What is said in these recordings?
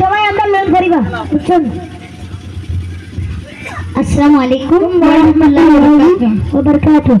সবাই আমরা লোন করিবা বুঝছেন? আসসালামু আলাইকুম ওয়া রাহমাতুল্লাহি ওয়া বারাকাতুহ।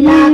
será.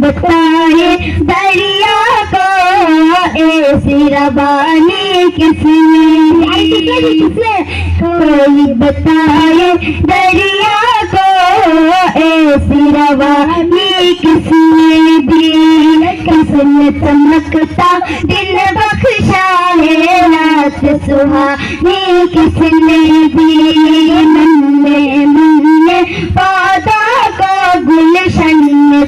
بتا ہے دریا کو ایسی ربانی کس کوئی بتائے دریا کو ایسی روانی کس نے؟ دی کس نے چمکتا دل بخشا ہے؟ رات سہانی کس نے دی؟ من میں من میں پودا کو گلش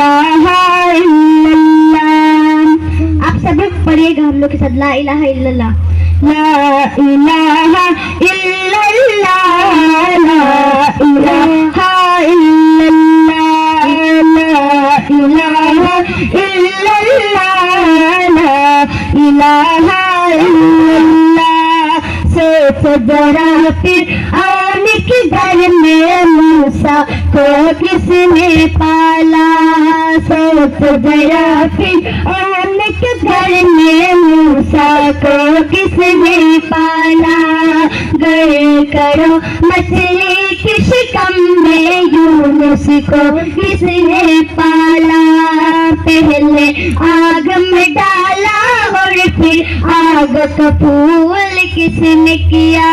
اللہ آپ سب لوگ پڑھیے گا، ہم لوگ کے ساتھ لا الہ الا اللہ۔ لا الہ الا اللہ۔ لا الہ الا اللہ۔ لا الہ الا اللہ۔ لا الہ الا اللہ۔ سے بڑا پھر آنے کی گھر میں۔ سا کو کس نے پالا، سوچ گیا پھر ان کے گھر میں موسا کو کس نے پالا؟ گئے کرو مچھلی کے شکم میں یونس کو کس نے پالا؟ پہلے آگ میں ڈالا اور پھر آگ کا پھول کس نے کیا؟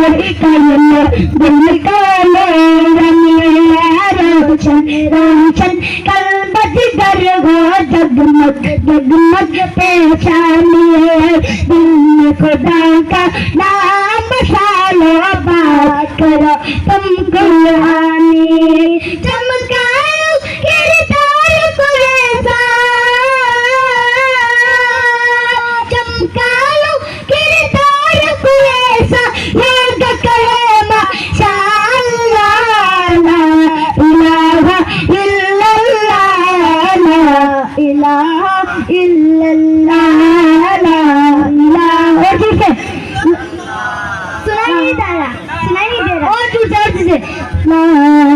درکانو رنیہ روچن روچن کلپتی درگو جگم جگم پہچانیا کام سال با کر செய்தாரா மனிதரா ஓ டூ சார்ஜ் லா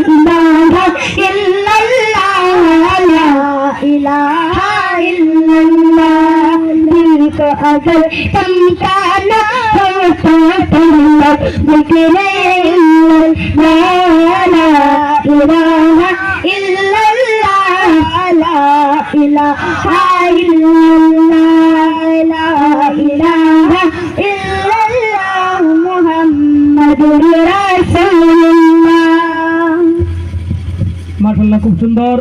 இலாஹா இல்லல்லாஹ் லா இலாஹா இல்லல்லாஹ் பில்க அகல் தம்கானா فاستغفر ذكر সুন্দর